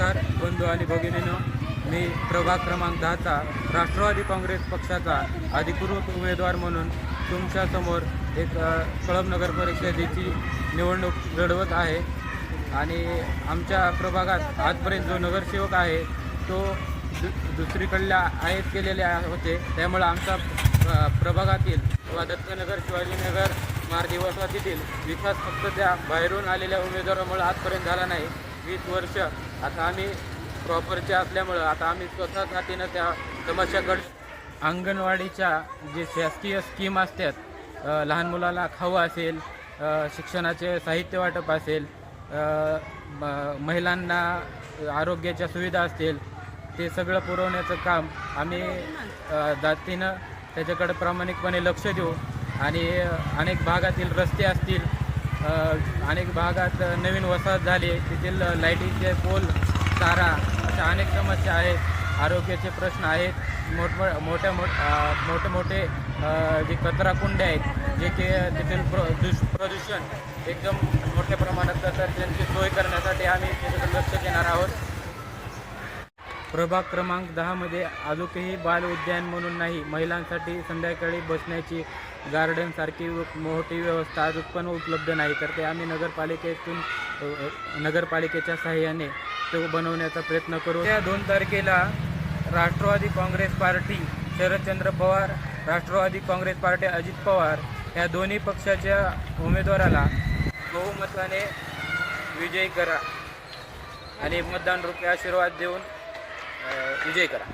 नमस्कार बंधू आणि भगिनीनो. मी प्रभाग क्रमांक दहाचा राष्ट्रवादी काँग्रेस पक्षाचा अधिकृत उमेदवार म्हणून तुमच्यासमोर एक अ, कळंब नगर परिषदेची निवडणूक लढवत आहे. आणि आमच्या प्रभागात आजपर्यंत जो नगरसेवक आहे तो दु दुसरीकडल्या आयात केलेले होते. त्यामुळं आमचा प्रभागातील किंवा दत्तनगर शिवाजीनगर मार्गी वसाहतीतील विकास फक्त त्या बाहेरून आलेल्या उमेदवारामुळे आजपर्यंत झाला नाही. वीस वर्ष आता आम्ही प्रॉपरचे असल्यामुळं आता आम्ही स्वतः जातीनं त्या समस्याकडे अंगणवाडीच्या जे शासकीय स्कीम असतात लहान मुलाला खाऊ असेल शिक्षणाचे साहित्य वाटप असेल महिलांना आरोग्याच्या सुविधा असतील ते सगळं पुरवण्याचं काम आम्ही जातीनं त्याच्याकडे प्रामाणिकपणे लक्ष देऊ आणि अनेक भागातील रस्ते असतील अनेक भागात नवीन वसाहत झाली तेथील लाईटीचे पोल चारा अशा अनेक समस्या आहेत. आरोग्याचे प्रश्न आहेत. मोठ मोठ्या मोठ मोठे मोठे जे कचरा कुंडे आहेत जे की तेथील प्रदूष प्रदूषण एकदम मोठ्या प्रमाणात करतात. त्यांची सोय करण्यासाठी आम्ही त्याच्याकडे लक्ष देणार आहोत. प्रभाग क्रमांक दहामध्ये अजूनही बाल उद्यान म्हणून नाही महिलांसाठी संध्याकाळी बसण्याची गार्डनसारखी मोठी व्यवस्था अजून पण उपलब्ध नाही. तर ते आम्ही नगरपालिकेतून नगरपालिकेच्या सहाय्याने तो बनवण्याचा प्रयत्न करू. त्या दोन तारखेला राष्ट्रवादी काँग्रेस पार्टी शरदचंद्र पवार राष्ट्रवादी काँग्रेस पार्टी अजित पवार या दोन्ही पक्षाच्या उमेदवाराला बहुमताने विजयी करा आणि मतदान रूपी आशीर्वाद देऊन अ, विजयी करा